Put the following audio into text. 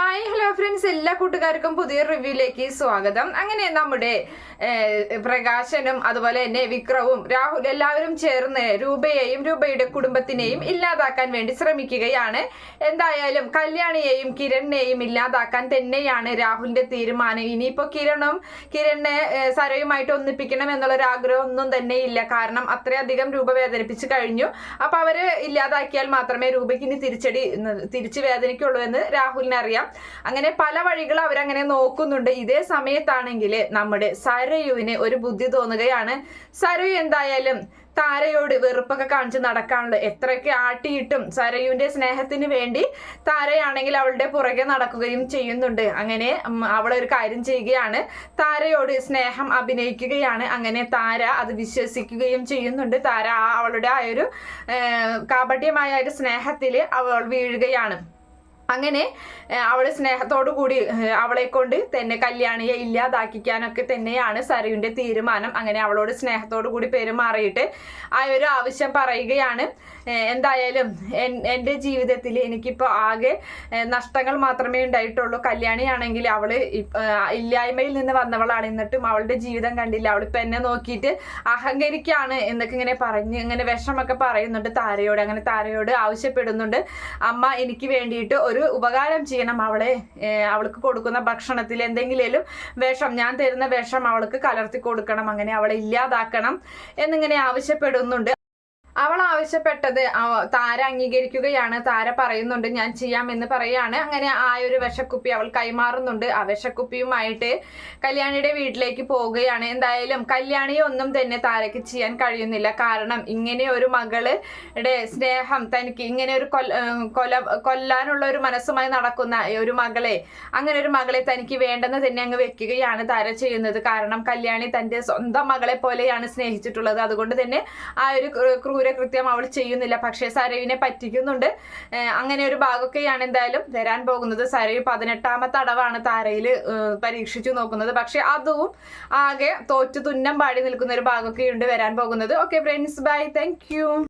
Hi hello friends എല്ലാ കൂട്ടുകാർക്കും പുതിയ റിവ്യൂയിലേക്ക് സ്വാഗതം. അങ്ങനെ നമ്മുടെ പ്രകാശനും അതുപോലെ തന്നെ വിക്രവും രാഹുൽ എല്ലാവരും ചേർന്ന് രൂപയെയും രൂപയുടെ കുടുംബത്തിനെയും ഇല്ലാതാക്കാൻ വേണ്ടി ശ്രമിക്കുകയാണ്. എന്തായാലും കല്യാണിയെയും കിരണിനെയും ഇല്ലാതാക്കാൻ തന്നെയാണ് രാഹുലിന്റെ തീരുമാനം. ഇനിയിപ്പോ കിരണും കിരണിനെ സരയുമായിട്ട് ഒന്നിപ്പിക്കണം എന്നുള്ളൊരു ആഗ്രഹം ഒന്നും തന്നെ ഇല്ല. കാരണം അത്രയധികം രൂപ വേദനിപ്പിച്ചു കഴിഞ്ഞു. അപ്പൊ അവരെ ഇല്ലാതാക്കിയാൽ മാത്രമേ രൂപയ്ക്ക് ഇനി തിരിച്ചടി തിരിച്ചു വേദനിക്കുള്ളൂ എന്ന് രാഹുലിന് അറിയാം അങ്ങനെ പല വഴികൾ അവരങ്ങനെ നോക്കുന്നുണ്ട്. ഇതേ സമയത്താണെങ്കിൽ നമ്മുടെ സരയുവിന് ഒരു ബുദ്ധി തോന്നുകയാണ്. സരയു എന്തായാലും താരയോട് വെറുപ്പൊക്കെ കാണിച്ച് നടക്കാനുള്ളത്. എത്രയൊക്കെ ആട്ടിയിട്ടും സരയുവിന്റെ സ്നേഹത്തിന് വേണ്ടി താരയാണെങ്കിൽ അവളുടെ പുറകെ നടക്കുകയും ചെയ്യുന്നുണ്ട്. അങ്ങനെ അവളെ ഒരു കാര്യം ചെയ്യുകയാണ്. താരയോട് സ്നേഹം അഭിനയിക്കുകയാണ്. അങ്ങനെ താര അത് വിശ്വസിക്കുകയും ചെയ്യുന്നുണ്ട്. താര ആ അവളുടെ ആ ഒരു കാപട്യമായ ഒരു സ്നേഹത്തിൽ അവൾ വീഴുകയാണ്. അങ്ങനെ അവളെ സ്നേഹത്തോടു കൂടി അവളെ കൊണ്ട് തന്നെ കല്യാണിയെ ഇല്ലാതാക്കിക്കാനൊക്കെ തന്നെയാണ് സരയുടെ തീരുമാനം. അങ്ങനെ അവളോട് സ്നേഹത്തോടു കൂടി പെരുമാറിയിട്ട് ആ ഒരു ആവശ്യം പറയുകയാണ്. എന്തായാലും എന്റെ ജീവിതത്തിൽ എനിക്കിപ്പോൾ ആകെ നഷ്ടങ്ങൾ മാത്രമേ ഉണ്ടായിട്ടുള്ളൂ. കല്യാണിയാണെങ്കിൽ ഇപ്പ- ഇല്ലായ്മയിൽ നിന്ന് വന്നവളാണ്. എന്നിട്ടും അവളുടെ ജീവിതം കണ്ടില്ല. അവളിപ്പോൾ എന്നെ നോക്കിയിട്ട് അഹങ്കരിക്കാണ് എന്നൊക്കെ ഇങ്ങനെ പറഞ്ഞ് ഇങ്ങനെ വിഷമൊക്കെ പറയുന്നുണ്ട് താരയോട്. അങ്ങനെ താരയോട് ആവശ്യപ്പെടുന്നുണ്ട്. അമ്മ എനിക്ക് വേണ്ടിയിട്ട് ഒരു ഉപകാരം ചെയ്യണം അവളെ. അവൾക്ക് കൊടുക്കുന്ന ഭക്ഷണത്തിൽ എന്തെങ്കിലും വേഷം ഞാൻ തരുന്ന വേഷം അവൾക്ക് കലർത്തി കൊടുക്കണം അങ്ങനെ അവളെ ഇല്ലാതാക്കണം എന്നിങ്ങനെ ആവശ്യപ്പെടുന്നുണ്ട്. അവൾ ആവശ്യപ്പെട്ടത് താര അംഗീകരിക്കുകയാണ് താര പറയുന്നുണ്ട് ഞാൻ ചെയ്യാമെന്ന് പറയാണ്. അങ്ങനെ ആ ഒരു വിഷക്കുപ്പി അവൾ കൈമാറുന്നുണ്ട്. ആ വിഷക്കുപ്പിയുമായിട്ട് കല്യാണിയുടെ വീട്ടിലേക്ക് പോവുകയാണ്. എന്തായാലും കല്യാണിയെ ഒന്നും തന്നെ താരയ്ക്ക് ചെയ്യാൻ കഴിയുന്നില്ല. കാരണം ഇങ്ങനെ ഒരു മകളുടെ സ്നേഹം തനിക്ക് ഇങ്ങനെ ഒരു കൊല കൊല്ലാനുള്ള ഒരു മനസ്സുമായി നടക്കുന്ന ഒരു മകളെ അങ്ങനെ ഒരു മകളെ തനിക്ക് വേണ്ടെന്ന് തന്നെ അങ്ങ് വെക്കുകയാണ് താര ചെയ്യുന്നത്. കാരണം കല്യാണി തന്റെ സ്വന്തം മകളെ പോലെയാണ് സ്നേഹിച്ചിട്ടുള്ളത്. അതുകൊണ്ട് തന്നെ ആ ഒരു ക്രൂ- ക്രൂരകൃത്യം അവൾ ചെയ്യുന്നില്ല. പക്ഷേ സരയുവിനെ പറ്റിക്കുന്നുണ്ട്. അങ്ങനെ ഒരു ഭാഗമൊക്കെയാണ് എന്തായാലും വരാൻ പോകുന്നത്. സരയു പതിനെട്ടാമത്തെ അടവാണ് താരയിൽ പരീക്ഷിച്ചു നോക്കുന്നത്. പക്ഷെ അതും ആകെ തോറ്റു തുന്നം പാടി നിൽക്കുന്ന ഒരു ഭാഗമൊക്കെയുണ്ട് വരാൻ പോകുന്നത്. Okay friends bye thank